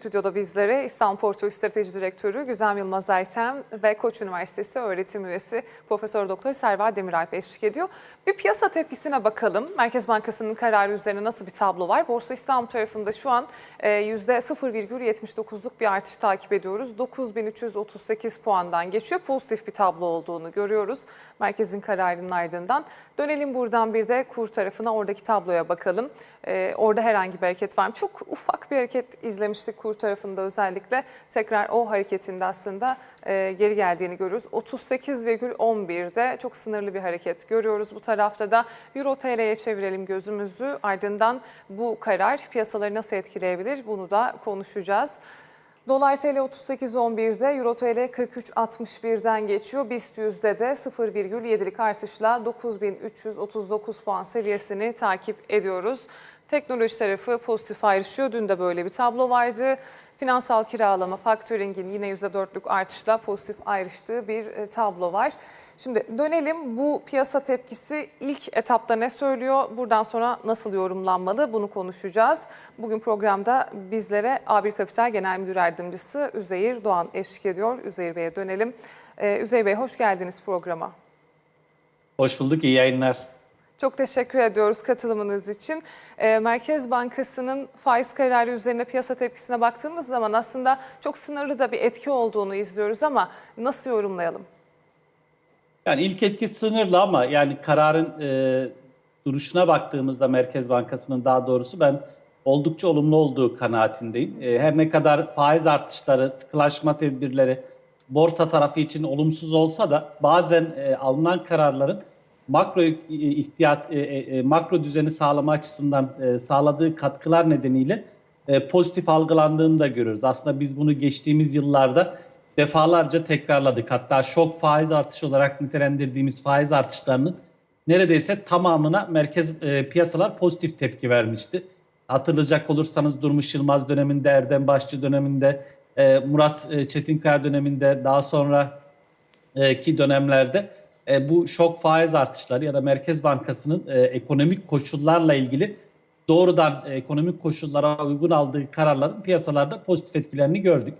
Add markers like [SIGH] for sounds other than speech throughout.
Stüdyoda bizlere İstanbul Portföy Strateji Direktörü Güzem Yılmaz Ertem ve Koç Üniversitesi öğretim üyesi Profesör Doktor Serva Demiralp eşlik ediyor. Bir piyasa tepkisine bakalım. Merkez Bankası'nın kararı üzerine nasıl bir tablo var? Borsa İstanbul tarafında şu an e, %0,79'luk bir artış takip ediyoruz. 9338 puandan geçiyor. Pozitif bir tablo olduğunu görüyoruz. Merkezin kararının ardından. Dönelim buradan bir de kur tarafına oradaki tabloya bakalım. Ee, orada herhangi bir hareket var mı? Çok ufak bir hareket izlemiştik kur tarafında özellikle. Tekrar o hareketinde aslında e, geri geldiğini görüyoruz. 38,11'de çok sınırlı bir hareket görüyoruz. Bu tarafta da Euro TL'ye çevirelim gözümüzü. Ardından bu karar piyasaları nasıl etkileyebilir bunu da konuşacağız. Dolar TL 38.11'de, Euro TL 43.61'den geçiyor. BIST yüzde de 0,7'lik artışla 9339 puan seviyesini takip ediyoruz. Teknoloji tarafı pozitif ayrışıyor. Dün de böyle bir tablo vardı. Finansal kiralama, faktöringin yine %4'lük artışla pozitif ayrıştığı bir e, tablo var. Şimdi dönelim bu piyasa tepkisi ilk etapta ne söylüyor? Buradan sonra nasıl yorumlanmalı bunu konuşacağız. Bugün programda bizlere A1 Kapital Genel Müdür Yardımcısı Üzeyir Doğan eşlik ediyor. Üzeyir Bey'e dönelim. Ee, Üzeyir Bey hoş geldiniz programa. Hoş bulduk, iyi yayınlar. Çok teşekkür ediyoruz katılımınız için. Ee, Merkez Bankası'nın faiz kararı üzerine piyasa tepkisine baktığımız zaman aslında çok sınırlı da bir etki olduğunu izliyoruz ama nasıl yorumlayalım? Yani ilk etki sınırlı ama yani kararın e, duruşuna baktığımızda Merkez Bankası'nın daha doğrusu ben oldukça olumlu olduğu kanaatindeyim. E, her ne kadar faiz artışları, sıkılaşma tedbirleri borsa tarafı için olumsuz olsa da bazen e, alınan kararların makro ihtiyat e, e, makro düzeni sağlama açısından e, sağladığı katkılar nedeniyle e, pozitif algılandığını da görüyoruz. Aslında biz bunu geçtiğimiz yıllarda defalarca tekrarladık. Hatta şok faiz artışı olarak nitelendirdiğimiz faiz artışlarının neredeyse tamamına merkez e, piyasalar pozitif tepki vermişti. Hatırlayacak olursanız Durmuş Yılmaz döneminde, Erdem Başçı döneminde, e, Murat e, Çetinkaya döneminde, daha sonra e, ki dönemlerde e, bu şok faiz artışları ya da Merkez Bankası'nın e, ekonomik koşullarla ilgili doğrudan e, ekonomik koşullara uygun aldığı kararların piyasalarda pozitif etkilerini gördük.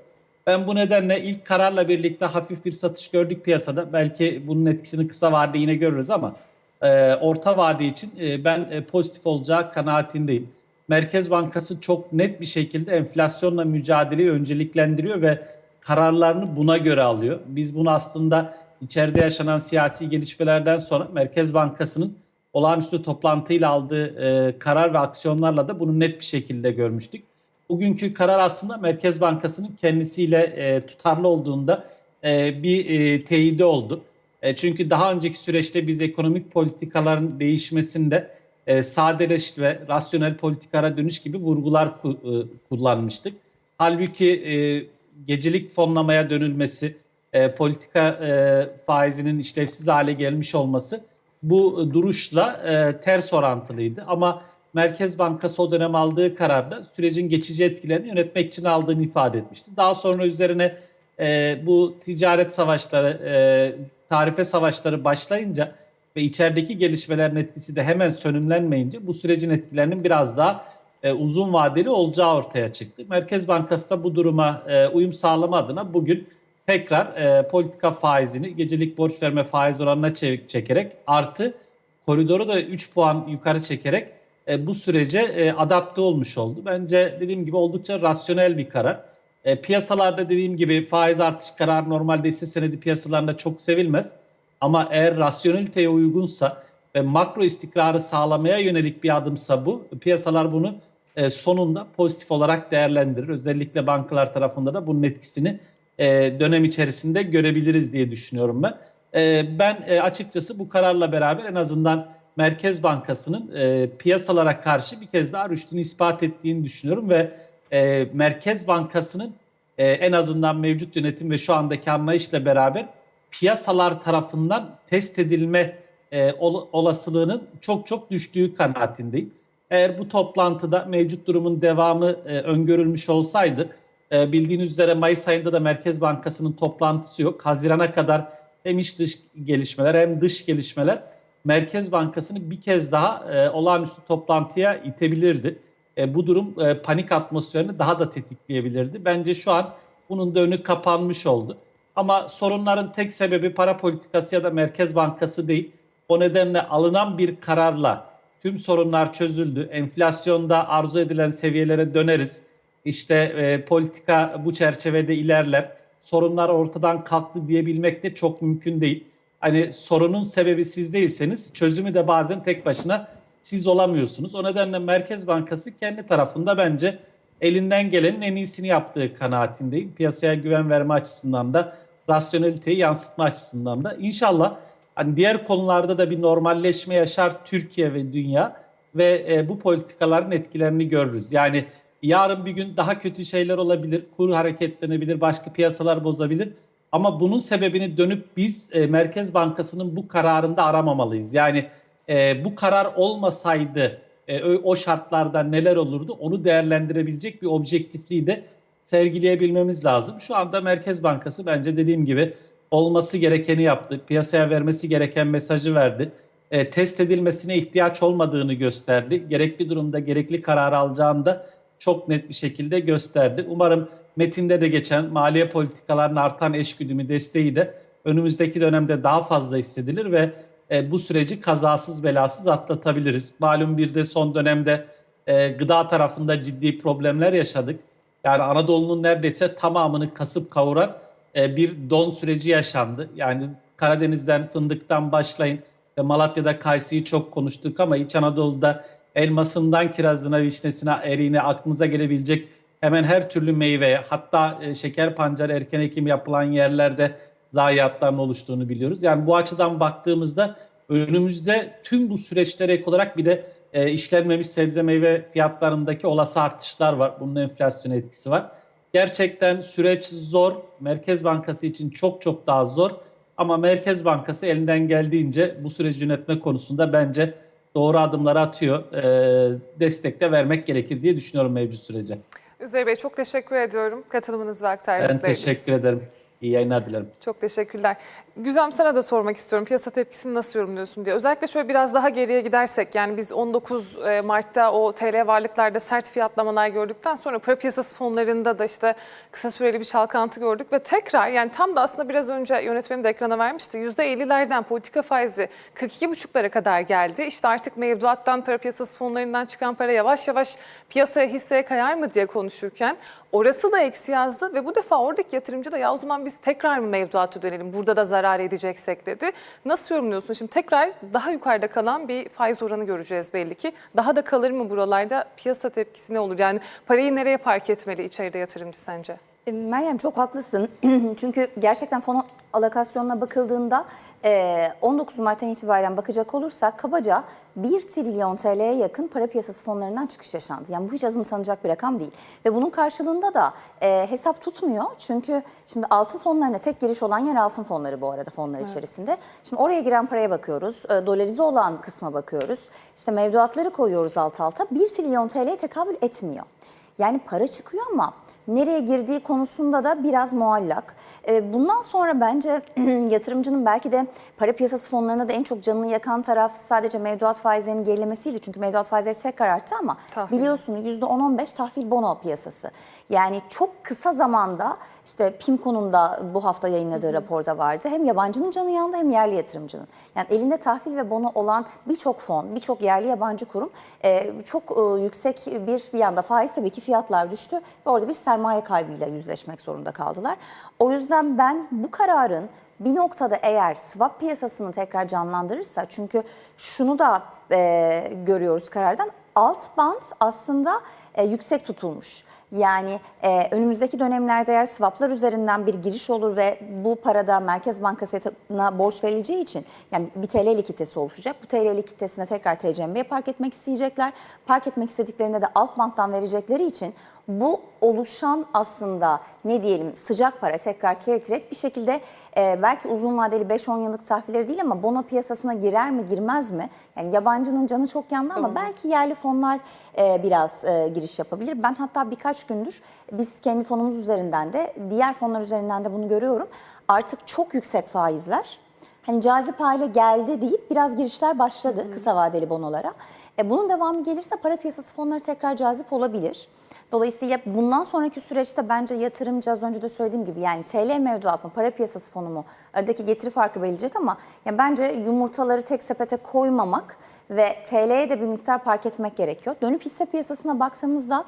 Ben bu nedenle ilk kararla birlikte hafif bir satış gördük piyasada. Belki bunun etkisini kısa vadede yine görürüz ama e, orta vade için e, ben e, pozitif olacağı kanaatindeyim. Merkez Bankası çok net bir şekilde enflasyonla mücadeleyi önceliklendiriyor ve kararlarını buna göre alıyor. Biz bunu aslında içeride yaşanan siyasi gelişmelerden sonra Merkez Bankası'nın olağanüstü toplantıyla aldığı e, karar ve aksiyonlarla da bunu net bir şekilde görmüştük. Bugünkü karar aslında Merkez Bankası'nın kendisiyle e, tutarlı olduğunda e, bir e, teyidi oldu. E, çünkü daha önceki süreçte biz ekonomik politikaların değişmesinde e, sadeleş ve rasyonel politikara dönüş gibi vurgular ku, e, kullanmıştık. Halbuki e, gecelik fonlamaya dönülmesi, e, politika e, faizinin işlevsiz hale gelmiş olması bu duruşla e, ters orantılıydı. Ama Merkez Bankası o dönem aldığı kararda sürecin geçici etkilerini yönetmek için aldığını ifade etmişti. Daha sonra üzerine e, bu ticaret savaşları, e, tarife savaşları başlayınca ve içerideki gelişmelerin etkisi de hemen sönümlenmeyince bu sürecin etkilerinin biraz daha e, uzun vadeli olacağı ortaya çıktı. Merkez Bankası da bu duruma e, uyum sağlama adına bugün tekrar e, politika faizini gecelik borç verme faiz oranına çekerek artı koridoru da 3 puan yukarı çekerek e, bu sürece e, adapte olmuş oldu. Bence dediğim gibi oldukça rasyonel bir karar. E, piyasalarda dediğim gibi faiz artış kararı normalde hisse senedi piyasalarında çok sevilmez. Ama eğer rasyoneliteye uygunsa ve makro istikrarı sağlamaya yönelik bir adımsa bu, piyasalar bunu e, sonunda pozitif olarak değerlendirir. Özellikle bankalar tarafında da bunun etkisini e, dönem içerisinde görebiliriz diye düşünüyorum ben. E, ben e, açıkçası bu kararla beraber en azından Merkez Bankası'nın e, piyasalara karşı bir kez daha rüştünü ispat ettiğini düşünüyorum ve e, Merkez Bankası'nın e, en azından mevcut yönetim ve şu andaki anlayışla beraber piyasalar tarafından test edilme e, ol, olasılığının çok çok düştüğü kanaatindeyim. Eğer bu toplantıda mevcut durumun devamı e, öngörülmüş olsaydı e, bildiğiniz üzere Mayıs ayında da Merkez Bankası'nın toplantısı yok. Hazirana kadar hem iç dış gelişmeler hem dış gelişmeler Merkez Bankası'nı bir kez daha e, olağanüstü toplantıya itebilirdi. e, bu durum e, panik atmosferini daha da tetikleyebilirdi. Bence şu an bunun da önü kapanmış oldu. Ama sorunların tek sebebi para politikası ya da Merkez Bankası değil. O nedenle alınan bir kararla tüm sorunlar çözüldü. Enflasyonda arzu edilen seviyelere döneriz. İşte e, politika bu çerçevede ilerler. Sorunlar ortadan kalktı diyebilmek de çok mümkün değil. Hani sorunun sebebi siz değilseniz çözümü de bazen tek başına siz olamıyorsunuz. O nedenle Merkez Bankası kendi tarafında bence elinden gelenin en iyisini yaptığı kanaatindeyim. Piyasaya güven verme açısından da rasyoneliteyi yansıtma açısından da. İnşallah hani diğer konularda da bir normalleşme yaşar Türkiye ve dünya ve e, bu politikaların etkilerini görürüz. Yani yarın bir gün daha kötü şeyler olabilir, kur hareketlenebilir, başka piyasalar bozabilir. Ama bunun sebebini dönüp biz e, Merkez Bankası'nın bu kararında aramamalıyız. Yani e, bu karar olmasaydı e, o, şartlarda neler olurdu onu değerlendirebilecek bir objektifliği de sergileyebilmemiz lazım. Şu anda Merkez Bankası bence dediğim gibi olması gerekeni yaptı. Piyasaya vermesi gereken mesajı verdi. E, test edilmesine ihtiyaç olmadığını gösterdi. Gerekli durumda gerekli kararı alacağını da çok net bir şekilde gösterdi. Umarım metinde de geçen maliye politikalarının artan eşgüdümü desteği de önümüzdeki dönemde daha fazla hissedilir ve e, bu süreci kazasız belasız atlatabiliriz. Malum bir de son dönemde e, gıda tarafında ciddi problemler yaşadık. Yani Anadolu'nun neredeyse tamamını kasıp kavuran e, bir don süreci yaşandı. Yani Karadeniz'den fındıktan başlayın. Malatya'da kayısıyı çok konuştuk ama İç Anadolu'da elmasından kirazına, vişnesine, eriğine aklınıza gelebilecek hemen her türlü meyve hatta e, şeker pancarı erken ekim yapılan yerlerde zayiatların oluştuğunu biliyoruz. Yani bu açıdan baktığımızda önümüzde tüm bu süreçlere ek olarak bir de e, işlenmemiş sebze meyve fiyatlarındaki olası artışlar var. Bunun enflasyon etkisi var. Gerçekten süreç zor. Merkez Bankası için çok çok daha zor. Ama Merkez Bankası elinden geldiğince bu süreci yönetme konusunda bence doğru adımları atıyor. E, destek de vermek gerekir diye düşünüyorum mevcut sürece. Üzey Bey çok teşekkür ediyorum katılımınız ve Ben aktardıklarınız. teşekkür ederim. İyi yayınlar dilerim. Çok teşekkürler. Güzem sana da sormak istiyorum. Piyasa tepkisini nasıl yorumluyorsun diye. Özellikle şöyle biraz daha geriye gidersek yani biz 19 Mart'ta o TL varlıklarda sert fiyatlamalar gördükten sonra para piyasası fonlarında da işte kısa süreli bir çalkantı gördük ve tekrar yani tam da aslında biraz önce yönetmenim de ekrana vermişti. %50'lerden politika faizi 42,5'lara kadar geldi. İşte artık mevduattan para piyasası fonlarından çıkan para yavaş yavaş piyasaya hisseye kayar mı diye konuşurken orası da eksi yazdı ve bu defa oradaki yatırımcı da ya o zaman biz tekrar mı mevduata dönelim burada da zarar edeceksek dedi. Nasıl yorumluyorsun? Şimdi tekrar daha yukarıda kalan bir faiz oranı göreceğiz belli ki. Daha da kalır mı buralarda? Piyasa tepkisi ne olur? Yani parayı nereye park etmeli içeride yatırımcı sence? E, Meryem çok haklısın. [CLEARS THROAT] Çünkü gerçekten fon alokasyonuna bakıldığında e, 19 Mart'tan itibaren bakacak olursak kabaca 1 trilyon TL'ye yakın para piyasası fonlarından çıkış yaşandı. Yani bu hiç azımsanacak bir rakam değil. Ve bunun karşılığında da e, hesap tutmuyor. Çünkü şimdi altın fonlarına tek giriş olan yer altın fonları bu arada fonlar içerisinde. Şimdi oraya giren paraya bakıyoruz. E, dolarize olan kısma bakıyoruz. İşte mevduatları koyuyoruz alt alta. 1 trilyon TL'ye tekabül etmiyor. Yani para çıkıyor ama nereye girdiği konusunda da biraz muallak. Ee, Bundan sonra bence [CLEARS THROAT] yatırımcının belki de para piyasası fonlarına da en çok canını yakan taraf sadece mevduat faizlerinin gerilemesiydi. Çünkü mevduat faizleri tekrar arttı ama Tahvil. biliyorsun %10-15 tahvil bono piyasası. Yani çok kısa zamanda işte PIMCO'nun da bu hafta yayınladığı raporda vardı. Hem yabancının canı yandı hem yerli yatırımcının. Yani elinde tahvil ve bono olan birçok fon, birçok yerli yabancı kurum e, çok e, yüksek bir bir yanda faiz tabii ki fiyatlar düştü ve orada bir sermaye kaybıyla yüzleşmek zorunda kaldılar. O yüzden ben bu kararın bir noktada eğer swap piyasasını tekrar canlandırırsa çünkü şunu da e, görüyoruz karardan alt band aslında e, yüksek tutulmuş. Yani e, önümüzdeki dönemlerde eğer swaplar üzerinden bir giriş olur ve bu parada Merkez Bankası'na borç verileceği için yani bir TL likiditesi oluşacak. Bu TL likiditesine tekrar TCMB'ye park etmek isteyecekler. Park etmek istediklerinde de alt banttan verecekleri için bu oluşan aslında ne diyelim sıcak para tekrar carry trade bir şekilde e, belki uzun vadeli 5-10 yıllık tahvilleri değil ama bono piyasasına girer mi girmez mi? Yani yabancının canı çok yandı ama belki yerli fonlar e, biraz e, giriş yapabilir. Ben hatta birkaç gündür biz kendi fonumuz üzerinden de diğer fonlar üzerinden de bunu görüyorum. Artık çok yüksek faizler hani cazip hale geldi deyip biraz girişler başladı kısa vadeli bonolara. E, bunun devamı gelirse para piyasası fonları tekrar cazip olabilir. Dolayısıyla bundan sonraki süreçte bence yatırımcı az önce de söylediğim gibi yani TL mevduat mı para piyasası fonu mu aradaki getiri farkı belirleyecek ama yani bence yumurtaları tek sepete koymamak ve TL'ye de bir miktar park etmek gerekiyor. Dönüp hisse piyasasına baktığımızda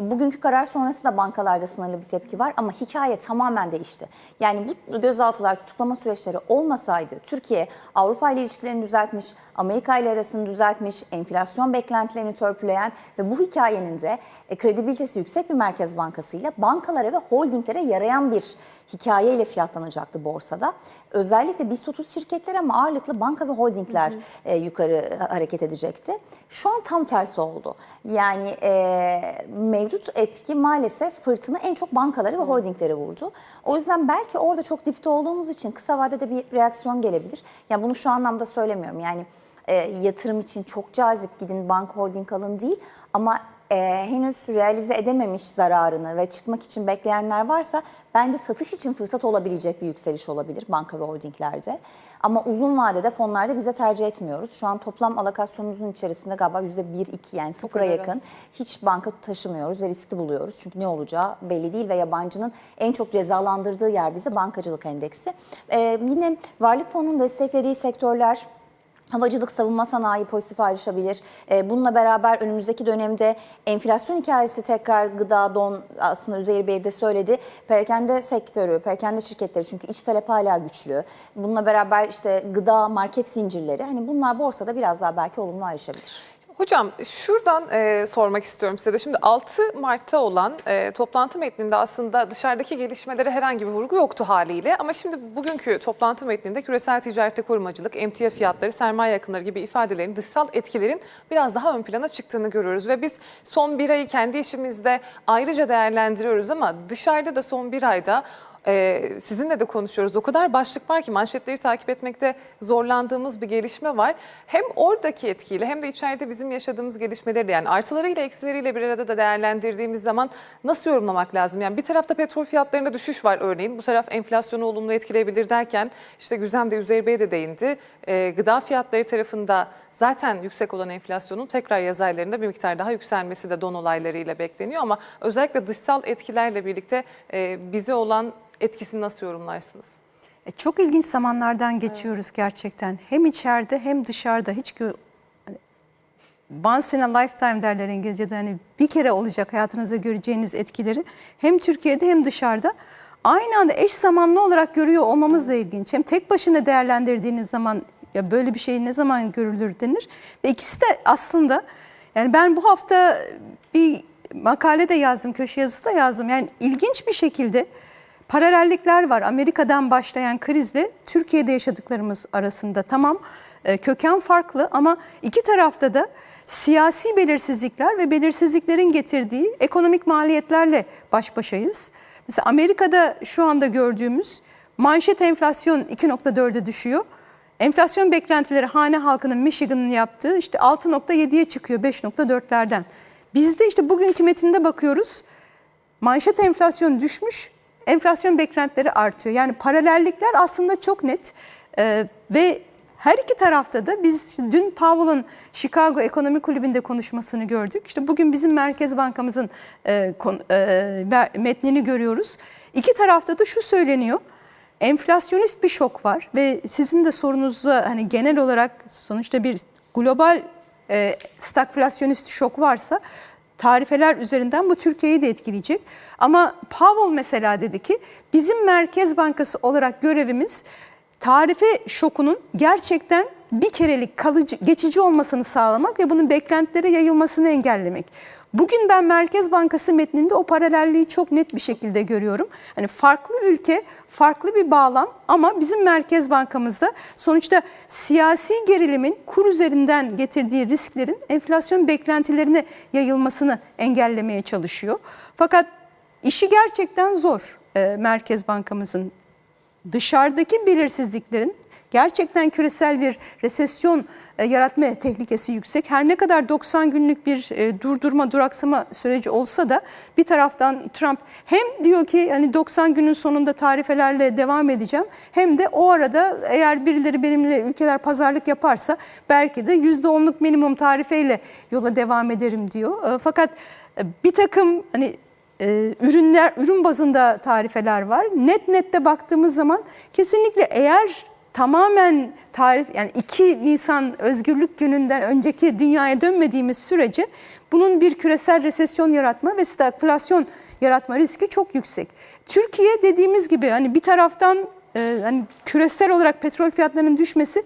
bugünkü karar sonrası da bankalarda sınırlı bir tepki var ama hikaye tamamen değişti. Yani bu gözaltılar, tutuklama süreçleri olmasaydı Türkiye Avrupa ile ilişkilerini düzeltmiş, Amerika ile arasını düzeltmiş, enflasyon beklentilerini törpüleyen ve bu hikayenin de e, kredibilitesi yüksek bir merkez bankasıyla bankalara ve holdinglere yarayan bir hikayeyle fiyatlanacaktı borsada. Özellikle BIST 30 şirketler ama ağırlıklı banka ve holdingler e, yukarı hareket edecekti. Şu an tam tersi oldu. Yani e, mevcut etki maalesef fırtına en çok bankaları ve holdingleri vurdu. O yüzden belki orada çok dipte olduğumuz için kısa vadede bir reaksiyon gelebilir. Yani bunu şu anlamda söylemiyorum. Yani e, yatırım için çok cazip gidin bank holding alın değil ama e, henüz realize edememiş zararını ve çıkmak için bekleyenler varsa bence satış için fırsat olabilecek bir yükseliş olabilir banka ve holdinglerde. Ama uzun vadede fonlarda bize tercih etmiyoruz. Şu an toplam alokasyonumuzun içerisinde galiba %1-2 yani sıfıra yakın az. hiç banka taşımıyoruz ve riskli buluyoruz. Çünkü ne olacağı belli değil ve yabancının en çok cezalandırdığı yer bizi bankacılık endeksi. Ee, yine varlık fonunun desteklediği sektörler Havacılık, savunma sanayi pozitif ayrışabilir. Ee, bununla beraber önümüzdeki dönemde enflasyon hikayesi tekrar gıda, don aslında Üzeyir Bey de söyledi. Perakende sektörü, perakende şirketleri çünkü iç talep hala güçlü. Bununla beraber işte gıda, market zincirleri hani bunlar borsada biraz daha belki olumlu ayrışabilir. Hocam şuradan e, sormak istiyorum size de. Şimdi 6 Mart'ta olan e, toplantı metninde aslında dışarıdaki gelişmelere herhangi bir vurgu yoktu haliyle. Ama şimdi bugünkü toplantı metninde küresel ticarette korumacılık, emtia fiyatları, sermaye akımları gibi ifadelerin dışsal etkilerin biraz daha ön plana çıktığını görüyoruz. Ve biz son bir ayı kendi işimizde ayrıca değerlendiriyoruz ama dışarıda da son bir ayda ee, sizinle de konuşuyoruz. O kadar başlık var ki manşetleri takip etmekte zorlandığımız bir gelişme var. Hem oradaki etkiyle hem de içeride bizim yaşadığımız gelişmeleri de yani artılarıyla eksileriyle bir arada da değerlendirdiğimiz zaman nasıl yorumlamak lazım? Yani bir tarafta petrol fiyatlarında düşüş var örneğin. Bu taraf enflasyonu olumlu etkileyebilir derken işte Güzem de Üzeyir Bey de değindi. Ee, gıda fiyatları tarafında zaten yüksek olan enflasyonun tekrar yaz aylarında bir miktar daha yükselmesi de don olaylarıyla bekleniyor ama özellikle dışsal etkilerle birlikte e, bize olan etkisini nasıl yorumlarsınız? E, Çok ilginç zamanlardan geçiyoruz gerçekten. Hem içeride hem dışarıda hiç hani once in a lifetime derler İngilizce'de hani bir kere olacak hayatınızda göreceğiniz etkileri hem Türkiye'de hem dışarıda aynı anda eş zamanlı olarak görüyor olmamız da ilginç. Hem tek başına değerlendirdiğiniz zaman ya böyle bir şey ne zaman görülür denir ve ikisi de aslında yani ben bu hafta bir makale de yazdım, köşe yazısı da yazdım. Yani ilginç bir şekilde paralellikler var. Amerika'dan başlayan krizle Türkiye'de yaşadıklarımız arasında tamam e, köken farklı ama iki tarafta da siyasi belirsizlikler ve belirsizliklerin getirdiği ekonomik maliyetlerle baş başayız. Mesela Amerika'da şu anda gördüğümüz manşet enflasyon 2.4'e düşüyor. Enflasyon beklentileri hane halkının Michigan'ın yaptığı işte 6.7'ye çıkıyor 5.4'lerden. Bizde işte bugünkü metinde bakıyoruz. Manşet enflasyon düşmüş, enflasyon beklentileri artıyor. Yani paralellikler aslında çok net Ee, ve her iki tarafta da biz dün Powell'ın Chicago Ekonomi Kulübü'nde konuşmasını gördük. İşte bugün bizim Merkez Bankamızın e, kon- e, metnini görüyoruz. İki tarafta da şu söyleniyor. Enflasyonist bir şok var ve sizin de sorunuza hani genel olarak sonuçta bir global e, stagflasyonist şok varsa tarifeler üzerinden bu Türkiye'yi de etkileyecek. Ama Powell mesela dedi ki bizim Merkez Bankası olarak görevimiz tarife şokunun gerçekten bir kerelik kalıcı, geçici olmasını sağlamak ve bunun beklentilere yayılmasını engellemek. Bugün ben Merkez Bankası metninde o paralelliği çok net bir şekilde görüyorum. Hani farklı ülke, farklı bir bağlam ama bizim Merkez Bankamızda sonuçta siyasi gerilimin kur üzerinden getirdiği risklerin enflasyon beklentilerine yayılmasını engellemeye çalışıyor. Fakat işi gerçekten zor e, Merkez Bankamızın dışarıdaki belirsizliklerin gerçekten küresel bir resesyon yaratma tehlikesi yüksek. Her ne kadar 90 günlük bir e, durdurma, duraksama süreci olsa da bir taraftan Trump hem diyor ki hani 90 günün sonunda tarifelerle devam edeceğim hem de o arada eğer birileri benimle ülkeler pazarlık yaparsa belki de %10'luk minimum tarifeyle yola devam ederim diyor. E, Fakat e, bir takım hani e, ürünler ürün bazında tarifeler var. Net nette baktığımız zaman kesinlikle eğer tamamen tarif yani 2 Nisan özgürlük gününden önceki dünyaya dönmediğimiz sürece bunun bir küresel resesyon yaratma ve stagflasyon yaratma riski çok yüksek. Türkiye dediğimiz gibi hani bir taraftan e, hani küresel olarak petrol fiyatlarının düşmesi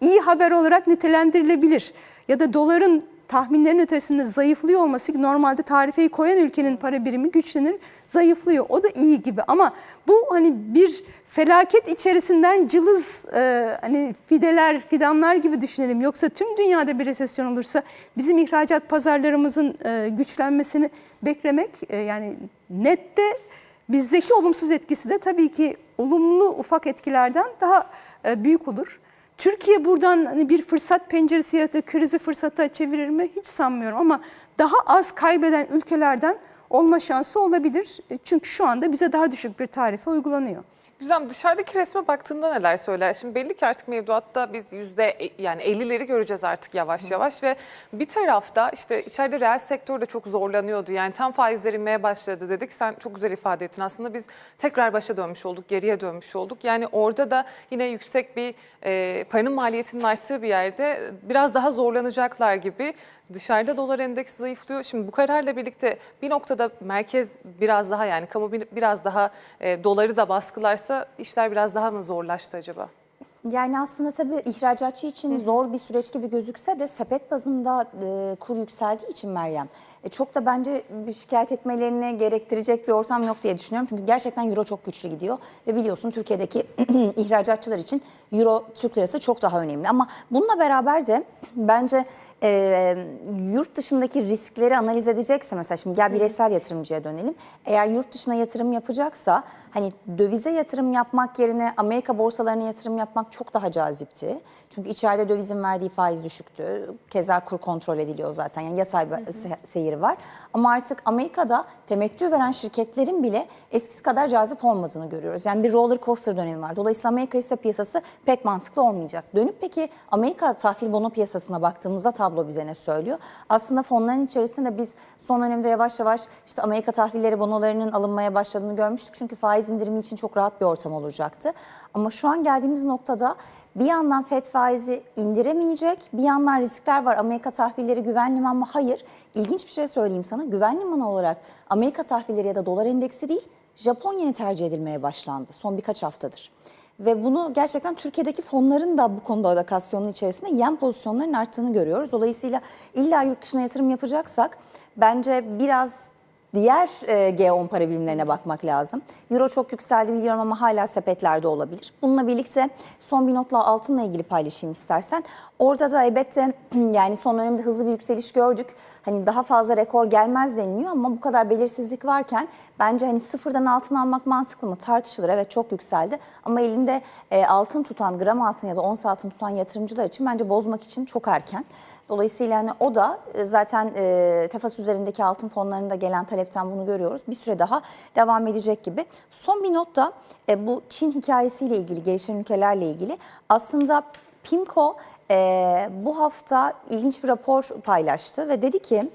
iyi haber olarak nitelendirilebilir. Ya da doların tahminlerin ötesinde zayıflıyor olması normalde tarifeyi koyan ülkenin para birimi güçlenir, zayıflıyor. O da iyi gibi ama bu hani bir felaket içerisinden cılız e, hani fideler, fidanlar gibi düşünelim. Yoksa tüm dünyada bir resesyon olursa bizim ihracat pazarlarımızın e, güçlenmesini beklemek e, yani nette bizdeki olumsuz etkisi de tabii ki olumlu ufak etkilerden daha e, büyük olur. Türkiye buradan hani bir fırsat penceresi yaratır, krizi fırsata çevirir mi hiç sanmıyorum ama daha az kaybeden ülkelerden olma şansı olabilir. E, Çünkü şu anda bize daha düşük bir tarife uygulanıyor. Güzel. Dışarıdaki resme baktığında neler söyler? Şimdi belli ki artık mevduatta biz yüzde yani 50'leri göreceğiz artık yavaş yavaş ve bir tarafta işte içeride reel sektör de çok zorlanıyordu. Yani tam faizler inmeye başladı dedik. Sen çok güzel ifade ettin. Aslında biz tekrar başa dönmüş olduk, geriye dönmüş olduk. Yani orada da yine yüksek bir e, paranın maliyetinin arttığı bir yerde biraz daha zorlanacaklar gibi. Dışarıda dolar endeksi zayıflıyor. Şimdi bu kararla birlikte bir noktada merkez biraz daha yani kamu bir- biraz daha e, doları da baskılarsa işler biraz daha mı zorlaştı acaba? Yani aslında tabii ihracatçı için zor bir süreç gibi gözükse de sepet bazında e, kur yükseldiği için Meryem e, çok da bence bir şikayet etmelerini gerektirecek bir ortam yok diye düşünüyorum. Çünkü gerçekten euro çok güçlü gidiyor ve biliyorsun Türkiye'deki [CLEARS THROAT] ihracatçılar için euro Türk lirası çok daha önemli. Ama bununla beraber de bence e, yurt dışındaki riskleri analiz edecekse mesela şimdi gel bireysel yatırımcıya dönelim. Eğer yurt dışına yatırım yapacaksa hani dövize yatırım yapmak yerine Amerika borsalarına yatırım yapmak çok daha cazipti. Çünkü içeride dövizin verdiği faiz düşüktü. Keza kur kontrol ediliyor zaten. Yani yatay bir se- seyir var. Ama artık Amerika'da temettü veren şirketlerin bile eskisi kadar cazip olmadığını görüyoruz. Yani bir roller coaster dönemi var. Dolayısıyla Amerika hisse piyasası pek mantıklı olmayacak. Dönüp peki Amerika tahvil bono piyasasına baktığımızda tablo bize ne söylüyor? Aslında fonların içerisinde biz son dönemde yavaş yavaş işte Amerika tahvilleri bonolarının alınmaya başladığını görmüştük. Çünkü faiz indirimi için çok rahat bir ortam olacaktı. Ama şu an geldiğimiz noktada bir yandan FED faizi indiremeyecek, bir yandan riskler var. Amerika tahvilleri güven liman mı? Hayır. İlginç bir şey söyleyeyim sana. Güven limanı olarak Amerika tahvilleri ya da dolar endeksi değil, Japon yeni tercih edilmeye başlandı son birkaç haftadır. Ve bunu gerçekten Türkiye'deki fonların da bu konuda alokasyonun içerisinde yen pozisyonların arttığını görüyoruz. Dolayısıyla illa yurt dışına yatırım yapacaksak bence biraz diğer e, G10 para birimlerine bakmak lazım. Euro çok yükseldi biliyorum ama hala sepetlerde olabilir. Bununla birlikte son bir notla altınla ilgili paylaşayım istersen. Orada da elbette [CLEARS THROAT] yani son dönemde hızlı bir yükseliş gördük. Hani daha fazla rekor gelmez deniliyor ama bu kadar belirsizlik varken bence hani sıfırdan altın almak mantıklı mı tartışılır. Evet çok yükseldi ama elinde e, altın tutan gram altın ya da ons altın tutan yatırımcılar için bence bozmak için çok erken. Dolayısıyla hani o da e, zaten e, tefas üzerindeki altın fonlarında gelen talepten bunu görüyoruz. Bir süre daha devam edecek gibi. Son bir not da e, bu Çin hikayesiyle ilgili, gelişen ülkelerle ilgili. Aslında PIMCO e, bu hafta ilginç bir rapor paylaştı ve dedi ki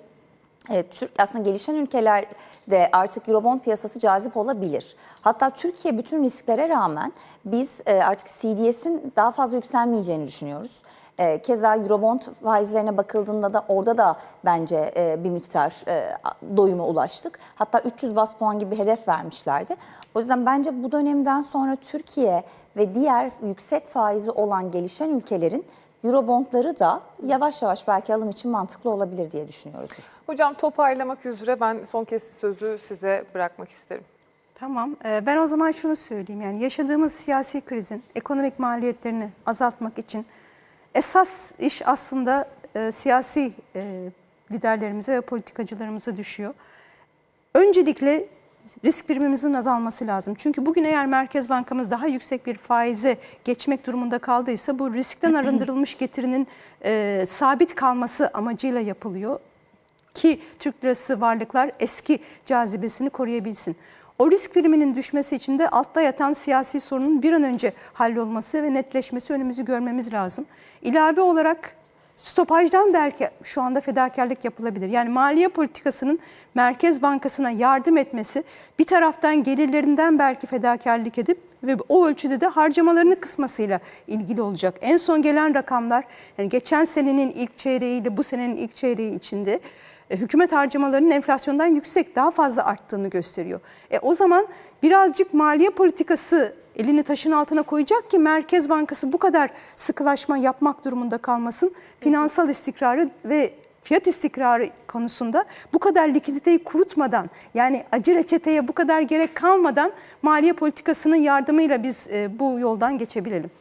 e, Türk aslında gelişen ülkelerde artık Eurobond piyasası cazip olabilir. Hatta Türkiye bütün risklere rağmen biz e, artık CDS'in daha fazla yükselmeyeceğini düşünüyoruz. E, Keza Eurobond faizlerine bakıldığında da orada da bence e, bir miktar e, doyuma ulaştık. Hatta 300 bas puan gibi bir hedef vermişlerdi. O yüzden bence bu dönemden sonra Türkiye ve diğer yüksek faizi olan gelişen ülkelerin Eurobondları da yavaş yavaş belki alım için mantıklı olabilir diye düşünüyoruz biz. Hocam toparlamak üzere ben son kez sözü size bırakmak isterim. Tamam. Ee, Ben o zaman şunu söyleyeyim. Yani yaşadığımız siyasi krizin ekonomik maliyetlerini azaltmak için esas iş aslında e, siyasi e, liderlerimize ve politikacılarımıza düşüyor. Öncelikle risk primimizin azalması lazım. Çünkü bugün eğer Merkez Bankamız daha yüksek bir faize geçmek durumunda kaldıysa bu riskten arındırılmış getirinin e, sabit kalması amacıyla yapılıyor ki Türk lirası varlıklar eski cazibesini koruyabilsin. O risk priminin düşmesi için de altta yatan siyasi sorunun bir an önce hallolması ve netleşmesi önümüzü görmemiz lazım. İlave olarak stopajdan belki şu anda fedakarlık yapılabilir. Yani maliye politikasının Merkez Bankası'na yardım etmesi bir taraftan gelirlerinden belki fedakarlık edip ve o ölçüde de harcamalarını kısmasıyla ilgili olacak. En son gelen rakamlar yani geçen senenin ilk çeyreğiyle bu senenin ilk çeyreği içinde e, hükümet harcamalarının enflasyondan yüksek, daha fazla arttığını gösteriyor. E, o zaman birazcık maliye politikası elini taşın altına koyacak ki Merkez Bankası bu kadar sıkılaşma yapmak durumunda kalmasın. Finansal istikrarı ve fiyat istikrarı konusunda bu kadar likiditeyi kurutmadan yani acı reçeteye bu kadar gerek kalmadan maliye politikasının yardımıyla biz e, bu yoldan geçebilelim.